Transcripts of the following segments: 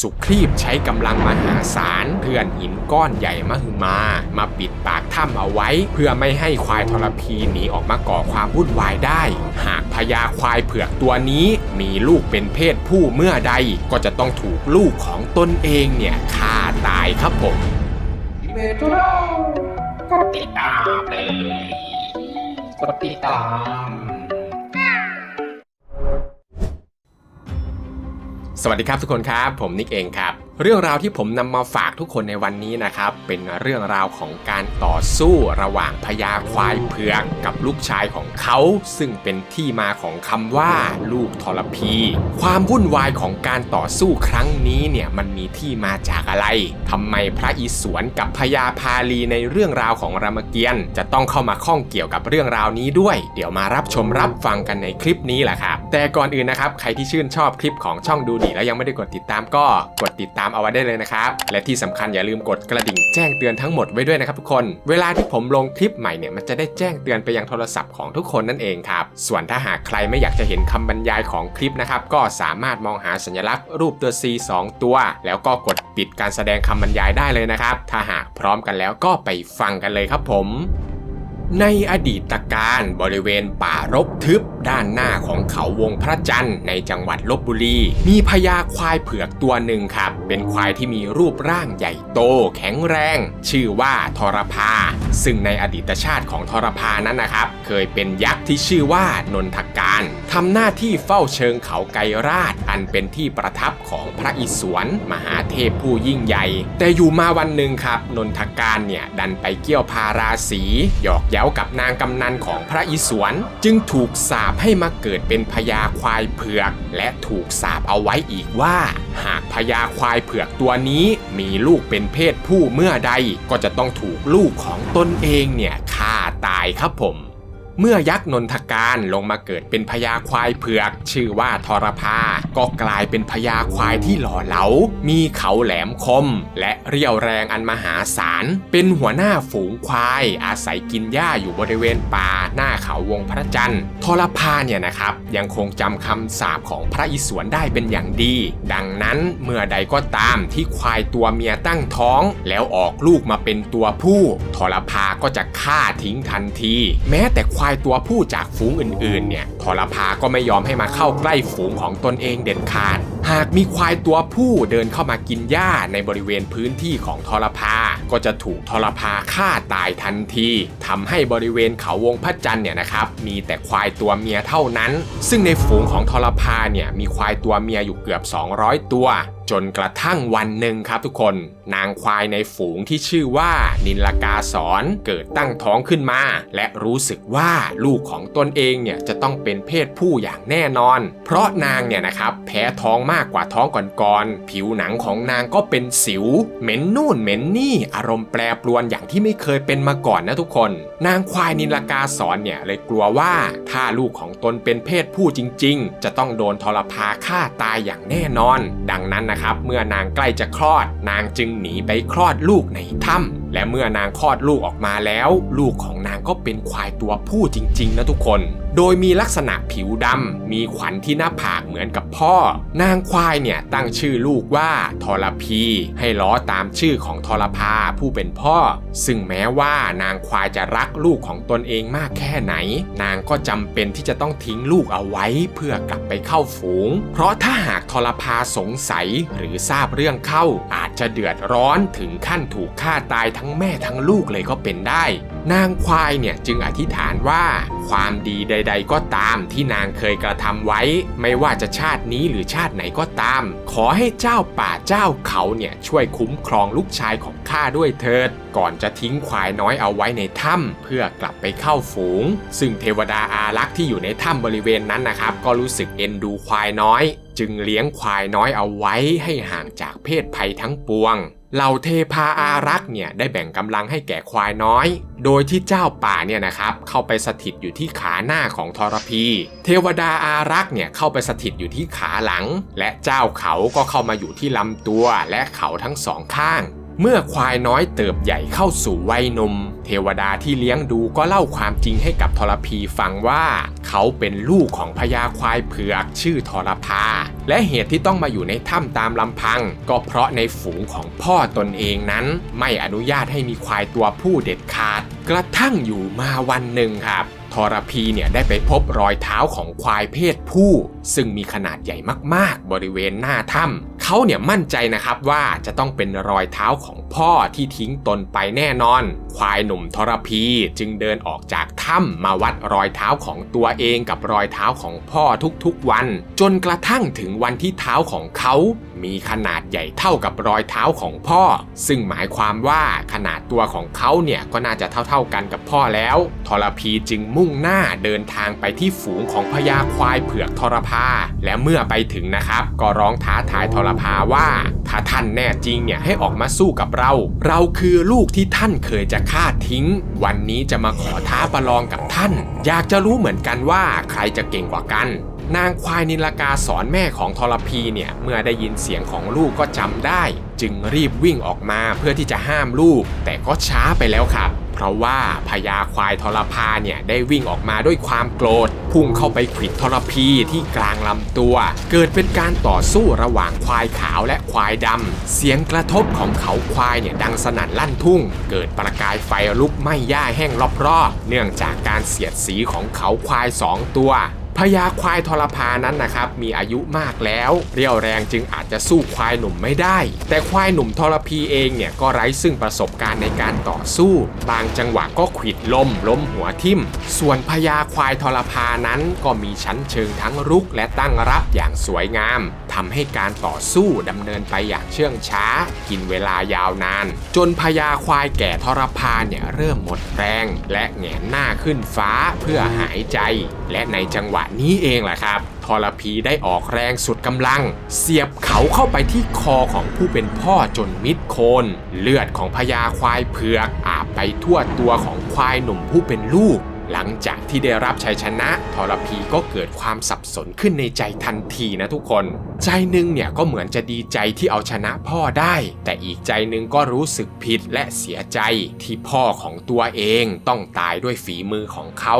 สุครีบใช้กำลังมหาศาลเพื่อนหินก้อนใหญ่มหึมา มาปิดปากถ้ำเอาไว้ เพื่อไม่ให้ควายทรพีหนีออกมาก่อความวุ่นวายได้ หากพญาควายเผือกตัวนี้มีลูกเป็นเพศผู้เมื่อใด ก็จะต้องถูกลูกของตนเองเนี่ยฆ่าตายครับผมเมโทรกดติดตามเลยกดติดตาม สวัสดีครับทุกคนครับ ผมนิกเองครับ เรื่องราวที่ผมนำมาฝากทุกคนในวันนี้นะครับ เป็นเรื่องราวของการต่อสู้ระหว่างพญาควายเผือกกับลูกชายของเขา ซึ่งเป็นที่มาของคำว่า ลูกทรพี ความวุ่นวายของการต่อสู้ครั้งนี้เนี่ยมันมีที่มาจากอะไรทำไมพระอิศวรกับพญาพาลีในเรื่องราวของรามเกียรติ์จะต้องเข้ามาข้องเกี่ยวกับเรื่องราวนี้ด้วย เดี๋ยวมารับชมรับฟังกันในคลิปนี้แหละครับแต่ก่อนอื่นนะครับใครที่ชื่นชอบคลิปของช่องดูดีแล้วยังไม่ได้กดติดตามก็กดติดตามามเอาไว้ได้เลยนะครับ และที่สำคัญอย่าลืมกดกระดิ่งแจ้งเตือนทั้งหมดไว้ด้วยนะครับทุกคน เวลาที่ผมลงคลิปใหม่เนี่ยมันจะได้แจ้งเตือนไปยังโทรศัพท์ของทุกคนนั่นเองครับ ส่วนถ้าหากใครไม่อยากจะเห็นคำบรรยายของคลิปนะครับ ก็สามารถมองหาสัญลักษณ์รูปตัว C 2 ตัว แล้วก็กดปิดการแสดงคำบรรยายได้เลยนะครับ ถ้าหากพร้อมกันแล้วก็ไปฟังกันเลยครับผม ในอดีตการบริเวณป่ารกทึบด้านหน้าของเขาวงพระจันทร์ในจังหวัดลบบุรี มีพญาควายเผือกตัวหนึ่งครับ เป็นควายที่มีรูปร่างใหญ่โต แข็งแรง ชื่อว่าทรพา ซึ่งในอดีตชาติของทรพานั้นนะครับ เคยเป็นยักษ์ที่ชื่อว่านนทการทำหน้าที่เฝ้าเชิงเขาไกรราช อันเป็นที่ประทับของพระอิศวรมหาเทพผู้ยิ่งใหญ่ แต่อยู่มาวันหนึ่งครับ นนทการเนี่ยดันไปเกี่ยวพาราศีหยอกแย้วกับนางกำนันของพระอิศวร จึงถูกสาปให้มาเกิดเป็นพญาควายเผือก และถูกสาปเอาไว้อีกว่า หากพญาควายเผือกตัวนี้มีลูกเป็นเพศผู้เมื่อใด ก็จะต้องถูกลูกของตนเองเนี่ยฆ่าตายครับผม เมื่อยักษ์นนทการลงมาเกิดเป็นพญาควายเผือก ชื่อว่าทรพา ก็กลายเป็นพญาควายที่หล่อเหลา มีเขาแหลมคม และเรี่ยวแรงอันมหาศาล เป็นหัวหน้าฝูงควาย อาศัยกินหญ้าอยู่บริเวณป่าหน้าเขาวงพระจันทร์ทรพาเนี่ยนะครับ ยังคงจำคำสาปของพระอิศวรได้เป็นอย่างดี ดังนั้นเมื่อใดก็ตามที่ควายตัวเมียตั้งท้อง แล้วออกลูกมาเป็นตัวผู้ทรพาก็จะฆ่าทิ้งทันที แม้แต่ควายายตัวผู้จากฝูงอื่นๆ เนี่ยทรพาก็ไม่ยอมให้มาเข้าใกล้ฝูงของตนเองเด็ดขาด หากมีควายตัวผู้เดินเข้ามากินหญ้าในบริเวณพื้นที่ของทรพา ก็จะถูกทรพาฆ่าตายทันทีทำให้บริเวณเขาวงพระจันทร์เนี่ยนะครับมีแต่ควายตัวเมียเท่านั้น ซึ่งในฝูงของทรพาเนี่ยมีควายตัวเมียอยู่เกือบ 200 ตัว จนกระทั่งวันหนึ่งครับทุกคน นางควายในฝูงที่ชื่อว่านินลกาสอนเกิดตั้งท้องขึ้นมา และรู้สึกว่าลูกของตนเองเนี่ยจะต้องเป็นเพศผู้อย่างแน่นอน เพราะนางเนี่ยนะครับแพ้ท้องมากกว่าท้องก่อนๆผิวหนังของนางก็เป็นสิว เหม็นนู่นเหม็นนี่อารมณ์แปรปรวนอย่างที่ไม่เคยเป็นมาก่อนนะทุกคน นางควายนินลกาสอนเนี่ยเลยกลัวว่าถ้าลูกของตนเป็นเพศผู้จริง ๆ จะต้องโดนทรพาฆ่าตายอย่างแน่นอน ดังนั้นนะครับ เมื่อนางใกล้จะคลอด นางจึงหนีไปคลอดลูกในถ้ำ และเมื่อนางคลอดลูกออกมาแล้ว ลูกของนางก็เป็นควายตัวผู้จริง ๆ นะทุกคน โดยมีลักษณะผิวดำ มีขวัญที่หน้าผากเหมือนกับพ่อ นางควายเนี่ยตั้งชื่อลูกว่าทรพี ให้ล้อตามชื่อของทรพาผู้เป็นพ่อ ซึ่งแม้ว่านางควายจะรักลูกของตนเองมากแค่ไหน นางก็จำเป็นที่จะต้องทิ้งลูกเอาไว้ เพื่อกลับไปเข้าฝูง เพราะถ้าหากทรพาสงสัยหรือทราบเรื่องเข้า อาจจะเดือดร้อนถึงขั้นถูกฆ่าตายทั้ง้งแม่ทั้งลูกเลยก็เป็นได้ นางควายเนี่ยจึงอธิษฐานว่า ความดีใด ๆ ก็ตามที่นางเคยกระทำไว้ ไม่ว่าจะชาตินี้หรือชาติไหนก็ตาม ขอให้เจ้าป่าเจ้าเขาเนี่ยช่วยคุ้มครองลูกชายของข้าด้วยเถิด ก่อนจะทิ้งควายน้อยเอาไว้ในถ้ำเพื่อกลับไปเข้าฝูง ซึ่งเทวดาอารักษ์ที่อยู่ในถ้ำบริเวณนั้นนะครับ ก็รู้สึกเอ็นดูควายน้อย จึงเลี้ยงควายน้อยเอาไว้ให้ห่างจากเพศภัยทั้งปวงเหล่าเทพาอารักษ์เนี่ยได้แบ่งกำลังให้แก่ควายน้อย โดยที่เจ้าป่าเนี่ยนะครับเข้าไปสถิตอยู่ที่ขาหน้าของทรพี เทวดาอารักษ์เนี่ยเข้าไปสถิตอยู่ที่ขาหลัง และเจ้าเขาก็เข้ามาอยู่ที่ลำตัวและเขาทั้งสองข้าง เมื่อควายน้อยเติบใหญ่เข้าสู่วัยหนุ่ม เทวดาที่เลี้ยงดูก็เล่าความจริงให้กับทรพีฟังว่า เขาเป็นลูกของพญาควายเผือกชื่อทรพา และเหตุที่ต้องมาอยู่ในถ้ำตามลำพัง ก็เพราะในฝูงของพ่อตนเองนั้น ไม่อนุญาตให้มีควายตัวผู้เด็ดขาด กระทั่งอยู่มาวันหนึ่งครับทรพีเนี่ยได้ไปพบรอยเท้าของควายเพศผู้ ซึ่งมีขนาดใหญ่มากๆ บริเวณหน้าถ้ำ เขาเนี่ยมั่นใจนะครับว่าจะต้องเป็นรอยเท้าของพ่อที่ทิ้งตนไปแน่นอน ควายหนุ่มทรพีจึงเดินออกจากถ้ำมาวัดรอยเท้าของตัวเองกับรอยเท้าของพ่อทุกๆวัน จนกระทั่งถึงวันที่เท้าของเขา มีขนาดใหญ่เท่ากับรอยเท้าของพ่อ ซึ่งหมายความว่าขนาดตัวของเขาเนี่ยก็น่าจะเท่าๆกันกับพ่อแล้วทรพีจึงมุ่งหน้าเดินทางไปที่ฝูงของพญาควายเผือกทรพา และเมื่อไปถึงนะครับ ก็ร้องท้าทายทรพาว่า ถ้าท่านแน่จริงเนี่ยให้ออกมาสู้กับเรา เราคือลูกที่ท่านเคยจะฆ่าทิ้ง วันนี้จะมาขอท้าประลองกับท่าน อยากจะรู้เหมือนกันว่าใครจะเก่งกว่ากัน นางควายนิลกาสอนแม่ของทรพีเนี่ยเมื่อได้ยินเสียงของลูกก็จำได้ จึงรีบวิ่งออกมาเพื่อที่จะห้ามลูก แต่ก็ช้าไปแล้วครับ เพราะว่าพญาควายทรพาเนี่ยได้วิ่งออกมาด้วยความโกรธ พุ่งเข้าไปขิดทรพีที่กลางลำตัว เกิดเป็นการต่อสู้ระหว่างควายขาวและควายดำเสียงกระทบของเขาควายเนี่ยดังสนั่นลั่นทุ่ง เกิดประกายไฟลุกไหม้หญ้าแห้งรอบๆเนื่องจากการเสียดสีของเขาควายสองตัว พญาควายทรพานั้นนะครับมีอายุมากแล้ว เรียวแรงจึงอาจจะสู้ควายหนุ่มไม่ได้ แต่ควายหนุ่มทรพีเองเนี่ยก็ไร้ซึ่งประสบการณ์ในการต่อสู้ บางจังหวะก็ขิดล้มล้มหัวทิ่ม ส่วนพญาควายทรพานั้นก็มีชั้นเชิงทั้งรุกและตั้งรับอย่างสวยงาม ทำให้การต่อสู้ดำเนินไปอย่างเชื่องช้า กินเวลายาวนาน จนพญาควายแก่ทรพาเนี่ยเริ่มหมดแรง และแหงนหน้าขึ้นฟ้าเพื่อหายใจ และในจังหวะนี้เองแหละครับทรพีได้ออกแรงสุดกำลัง เสียบเขาเข้าไปที่คอของผู้เป็นพ่อจนมิดโคน เลือดของพญาควายเผือกอาบไปทั่วตัวของควายหนุ่มผู้เป็นลูก หลังจากที่ได้รับชัยชนะทรพีก็เกิดความสับสนขึ้นในใจทันทีนะทุกคน ใจหนึ่งเนี่ยก็เหมือนจะดีใจที่เอาชนะพ่อได้ แต่อีกใจหนึ่งก็รู้สึกผิดและเสียใจที่พ่อของตัวเองต้องตายด้วยฝีมือของเขา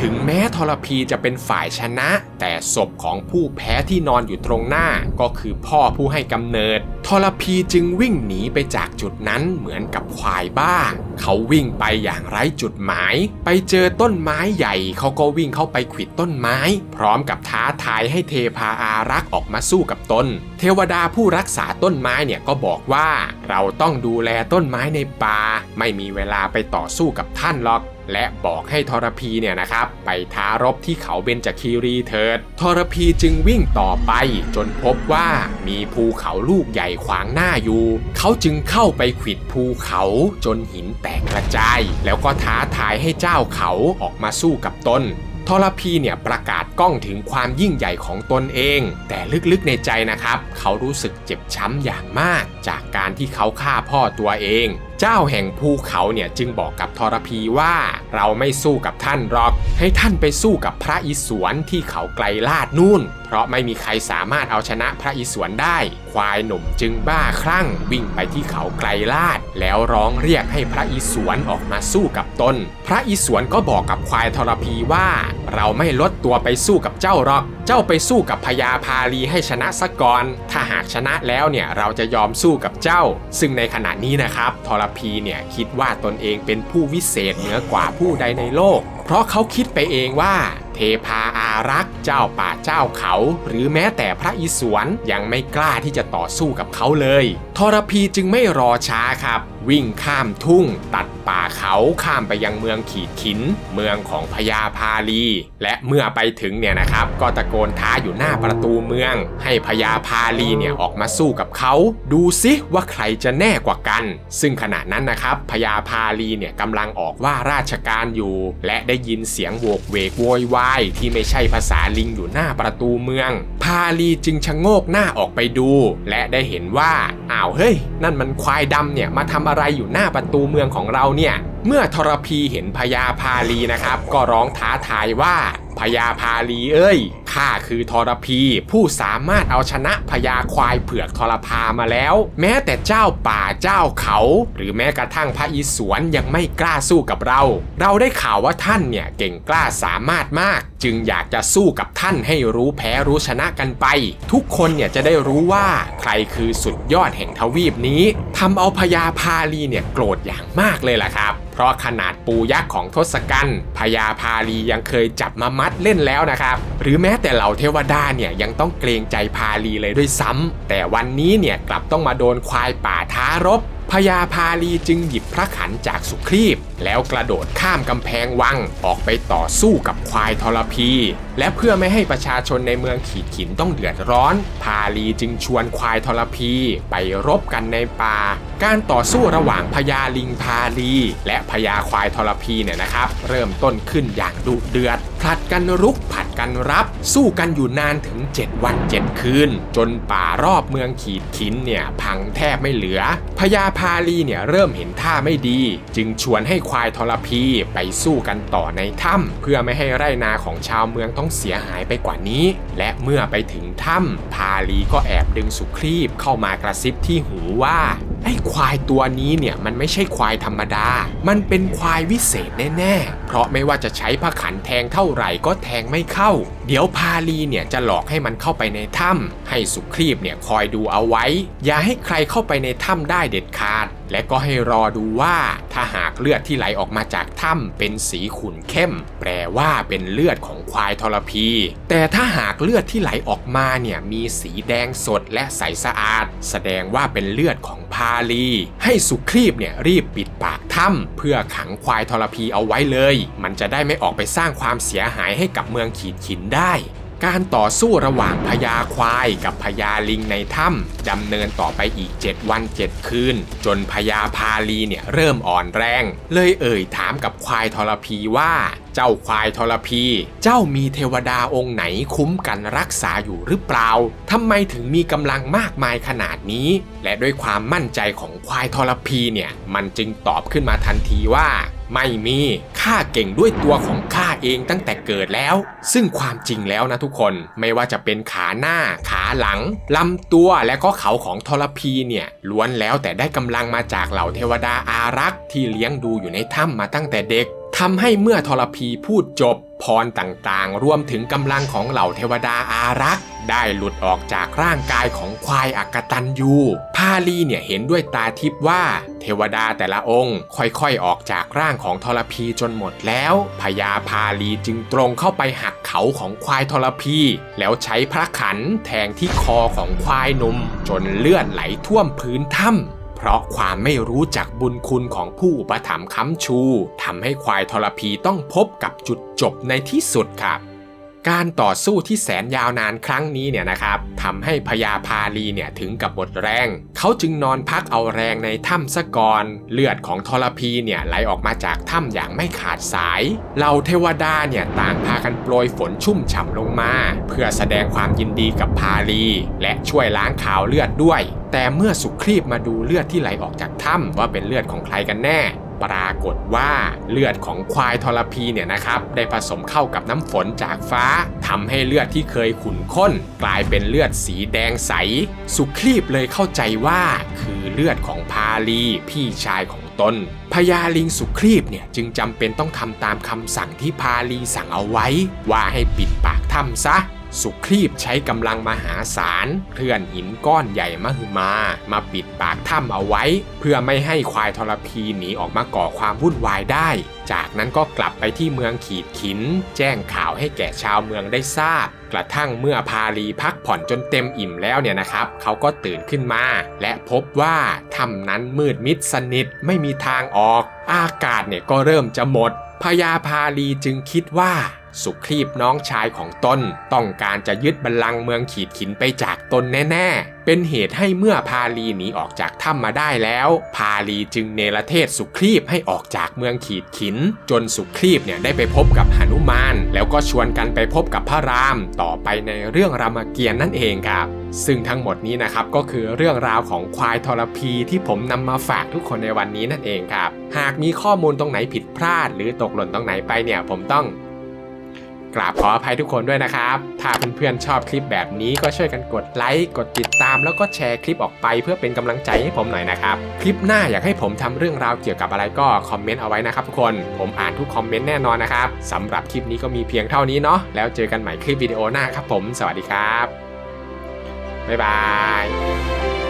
ถึงแม้ทรพีจะเป็นฝ่ายชนะ แต่ศพของผู้แพ้ที่นอนอยู่ตรงหน้าก็คือพ่อผู้ให้กำเนิดทรพีจึงวิ่งหนีไปจากจุดนั้นเหมือนกับควายบ้า เขาวิ่งไปอย่างไร้จุดหมาย ไปเจอต้นนไม้ใหญ่เขาก็วิ่งเข้าไปขิดต้นไม้ พร้อมกับท้าทายให้เทพาอารักษ์ออกมาสู้กับตน เทวดาผู้รักษาต้นไม้เนี่ยก็บอกว่า เราต้องดูแลต้นไม้ในป่าไม่มีเวลาไปต่อสู้กับท่านหรอก และบอกให้ทรพีเนี่ยนะครับ ไปท้ารบที่เขาเบญจคีรีเถิดทรพีจึงวิ่งต่อไป จนพบว่ามีภูเขาลูกใหญ่ขวางหน้าอยู่ เขาจึงเข้าไปขิดภูเขาจนหินแตกกระจาย แล้วก็ท้าทายให้เจ้าเขาออกมาสู้กับตนทรพีเนี่ยประกาศก้องถึงความยิ่งใหญ่ของตนเอง แต่ลึกๆในใจนะครับ เขารู้สึกเจ็บช้ำอย่างมาก จากการที่เขาฆ่าพ่อตัวเอง จ้าแห่งภูเขาเนี่ยจึงบอกกับทรพีว่าเราไม่สู้กับท่านหรอก ให้ท่านไปสู้กับพระอิศวรที่เขาไกลลาดนู่น เพราะไม่มีใครสามารถเอาชนะพระอิศวรได้ ควายหนุ่มจึงบ้าคลั่งวิ่งไปที่เขาไกลลาด แล้วร้องเรียกให้พระอิศวรออกมาสู้กับตน พระอิศวรก็บอกกับควายทรพีว่า เราไม่ลดตัวไปสู้กับเจ้าหรอก เจ้าไปสู้กับพญาพาลีให้ชนะซะก่อน ถ้าหากชนะแล้วเนี่ยเราจะยอมสู้กับเจ้า ซึ่งในขณะนี้นะครับทรพีเนี่ยคิดว่าตนเองเป็นผู้วิเศษเหนือกว่าผู้ใดในโลก ราะเขาคิดไปเองว่า เทพาอารักษ์เจ้าป่าเจ้าเขา หรือแม้แต่พระอิศวรยังไม่กล้าที่จะต่อสู้กับเขาเลย ทรพีจึงไม่รอช้าครับวิ่งข้ามทุ่ง ตัดป่าเขาข้ามไปยังเมืองขีดขิน เมืองของพญาพาลี และเมื่อไปถึงเนี่ยนะครับ ก็ตะโกนท้าอยู่หน้าประตูเมือง ให้พญาพาลีเนี่ยออกมาสู้กับเขา ดูซิว่าใครจะแน่กว่ากัน ซึ่งขณะนั้นนะครับพญาพาลีเนี่ยกำลังออกว่าราชการอยู่ และได้ยินเสียงโวกเวกโวยวายที่ไม่ใช่ภาษาลิงอยู่หน้าประตูเมือง พาลีจึงชะโงกหน้าออกไปดู และได้เห็นว่าอ้าวเฮ้ย นั่นมันควายดำเนี่ยมาทำอะไรอยู่หน้าประตูเมืองของเราเนี่ย เมื่อทรพีเห็นพญาพาลีนะครับ ก็ร้องท้าทายว่าพญาพาลีเอ้ยข้าคือทรพีผู้สามารถเอาชนะพญาควายเผือกทรพามาแล้ว แม้แต่เจ้าป่าเจ้าเขา หรือแม้กระทั่งพระอิศวรยังไม่กล้าสู้กับเรา เราได้ข่าวว่าท่านเนี่ยเก่งกล้าสามารถมาก จึงอยากจะสู้กับท่านให้รู้แพ้รู้ชนะกันไป ทุกคนเนี่ยจะได้รู้ว่าใครคือสุดยอดแห่งทวีปนี้ทำเอาพญาพาลีเนี่ยโกรธอย่างมากเลยล่ะครับราะขนาดปูยักษ์ของทศกัณฐ์พญาพาลียังเคยจับมามัดเล่นแล้วนะครับ หรือแม้แต่เหล่าเทวดาเนี่ยยังต้องเกรงใจพาลีเลยด้วยซ้ำแต่วันนี้เนี่ยกลับต้องมาโดนควายป่าท้ารบ พญาพาลีจึงหยิบพระขันจากสุครีบ แล้วกระโดดข้ามกำแพงวังออกไปต่อสู้กับควายทรพี และเพื่อไม่ให้ประชาชนในเมืองขีดขินต้องเดือดร้อน พาลีจึงชวนควายทรพีไปรบกันในป่า การต่อสู้ระหว่างพญาลิงพาลี และพญาควายทรพีเนี่ยนะครับ เริ่มต้นขึ้นอย่างดุเดือด ผลัดกันรุกผลัดกันรับ สู้กันอยู่นานถึง 7 วัน 7 คืน จนป่ารอบเมืองขีดขินเนี่ยพังแทบไม่เหลือพญาพาลีเนี่ยเริ่มเห็นท่าไม่ดี จึงชวนให้ควายทรพีไปสู้กันต่อในถ้ำเพื่อไม่ให้ไร่นาของชาวเมืองต้องเสียหายไปกว่านี้ และเมื่อไปถึงถ้ำพาลีก็แอบดึงสุครีบเข้ามากระซิบที่หูว่า ไอ้ควายตัวนี้เนี่ยมันไม่ใช่ควายธรรมดา มันเป็นควายวิเศษแน่ๆ เพราะไม่ว่าจะใช้ผ้าขันแทงเท่าไหร่ก็แทงไม่เข้า เดี๋ยวพาลีเนี่ยจะหลอกให้มันเข้าไปในถ้ำให้สุครีบเนี่ยคอยดูเอาไว้ อย่าให้ใครเข้าไปในถ้ำได้เด็ดขาด และก็ให้รอดูว่าถ้าหากเลือดที่ไหลออกมาจากถ้ำเป็นสีขุ่นเข้ม แปลว่าเป็นเลือดของควายทรพี แต่ถ้าหากเลือดที่ไหลออกมาเนี่ยมีสีแดงสดและใสสะอาด แสดงว่าเป็นเลือดของพาลี ให้สุครีบเนี่ยรีบปิดปากถ้ำเพื่อขังควายทรพีเอาไว้เลย มันจะได้ไม่ออกไปสร้างความเสียหายให้กับเมืองขีดขินได้ การต่อสู้ระหว่างพญาควายกับพญาลิงในถ้ำดำเนินต่อไปอีก 7 วัน 7 คืน จนพญาพาลีเนี่ยเริ่มอ่อนแรง เลยเอ่ยถามกับควายทรพีว่า เจ้าควายทรพี เจ้ามีเทวดาองค์ไหนคุ้มกันรักษาอยู่หรือเปล่าทำไมถึงมีกำลังมากมายขนาดนี้ และด้วยความมั่นใจของควายทรพีเนี่ยมันจึงตอบขึ้นมาทันทีว่า ไม่มีข้าเก่งด้วยตัวของข้าเองตั้งแต่เกิดแล้ว ซึ่งความจริงแล้วนะทุกคนไม่ว่าจะเป็นขาหน้า ขาหลังลำตัวและก็เขาของทรพีเนี่ยล้วนแล้วแต่ได้กำลังมาจากเหล่าเทวดาอารักษ์ที่เลี้ยงดูอยู่ในถ้ำมาตั้งแต่เด็กทำให้เมื่อทรพีพูดจบ พรต่างๆ รวมถึงกำลังของเหล่าเทวดาอารักษ์ ได้หลุดออกจากร่างกายของควายอักตันยูพาลีเนี่ยเห็นด้วยตาทิพว่า เทวดาแต่ละองค์ ค่อยๆออกจากร่างของทรพีจนหมดแล้วพญาพาลีจึงตรงเข้าไปหักเขาของควายทรพี แล้วใช้พระขันแทงที่คอของควายหนุ่ม จนเลือดไหลท่วมพื้นถ้ำ เพราะความไม่รู้จักบุญคุณของผู้อุปถัมภ์ค้ำชูทำให้ควายทรพีต้องพบกับจุดจบในที่สุดครับ การต่อสู้ที่แสนยาวนานครั้งนี้เนี่ยนะครับทำให้พญาพาลีเนี่ยถึงกับหมดแรง เขาจึงนอนพักเอาแรงในถ้ำซะก่อนเลือดของทรพีเนี่ยไหลออกมาจากถ้ำอย่างไม่ขาดสายเหล่าเทวดาเนี่ยต่างพากันโปรยฝนชุ่มฉ่ำลงมา เพื่อแสดงความยินดีกับพาลี และช่วยล้างข่าวเลือดด้วย แต่เมื่อสุครีบมาดูเลือดที่ไหลออกจากถ้ำว่าเป็นเลือดของใครกันแน่ ปรากฏว่าเลือดของควายทรพีเนี่ยนะครับได้ผสมเข้ากับน้ำฝนจากฟ้าทำให้เลือดที่เคยขุ่นข้น กลายเป็นเลือดสีแดงใส สุครีบเลยเข้าใจว่าคือเลือดของพาลีพี่ชายของตนพญาลิงสุครีบเนี่ยจึงจำเป็นต้องทำตามคำสั่งที่พาลีสั่งเอาไว้ ว่าให้ปิดปากถ้ำซะ สุครีบใช้กำลังมหาศาลเคลื่อนหินก้อนใหญ่มหึมา มาปิดปากถ้ำเอาไว้ เพื่อไม่ให้ควายทรพีหนีออกมาก่อความวุ่นวายได้ จากนั้นก็กลับไปที่เมืองขีดขิน แจ้งข่าวให้แก่ชาวเมืองได้ทราบ กระทั่งเมื่อพาลีพักผ่อนจนเต็มอิ่มแล้วเนี่ยนะครับ เขาก็ตื่นขึ้นมา และพบว่าถ้ำนั้นมืดมิดสนิทไม่มีทางออก อากาศเนี่ยก็เริ่มจะหมดพญาพาลีจึงคิดว่า สุครีบน้องชายของตนต้องการจะยึดบัลลังก์เมืองขีดขินไปจากตนแน่ๆ เป็นเหตุให้เมื่อพาลีหนีออกจากถ้ำมาได้แล้ว พาลีจึงเนรเทศสุครีบให้ออกจากเมืองขีดขิน จนสุครีบเนี่ยได้ไปพบกับหนุมาน แล้วก็ชวนกันไปพบกับพระราม ต่อไปในเรื่องรามเกียรตินั่นเองครับ ซึ่งทั้งหมดนี้นะครับก็คือเรื่องราวของควายทรพีที่ผมนำมาฝากทุกคนในวันนี้นั่นเองครับ หากมีข้อมูลตรงไหนผิดพลาด หรือตกหล่นตรงไหนไปเนี่ยผมต้อง กราบขออภัยทุกคนด้วยนะครับ ถ้าเพื่อนๆชอบคลิปแบบนี้ก็ช่วยกันกดไลค์ กดติดตามแล้วก็แชร์คลิปออกไปเพื่อเป็นกำลังใจให้ผมหน่อยนะครับ คลิปหน้าอยากให้ผมทำเรื่องราวเกี่ยวกับอะไรก็คอมเมนต์เอาไว้นะครับทุกคน ผมอ่านทุกคอมเมนต์แน่นอนนะครับสำหรับคลิปนี้ก็มีเพียงเท่านี้เนาะ แล้วเจอกันใหม่คลิปวิดีโอหน้าครับผม สวัสดีครับ บ๊ายบาย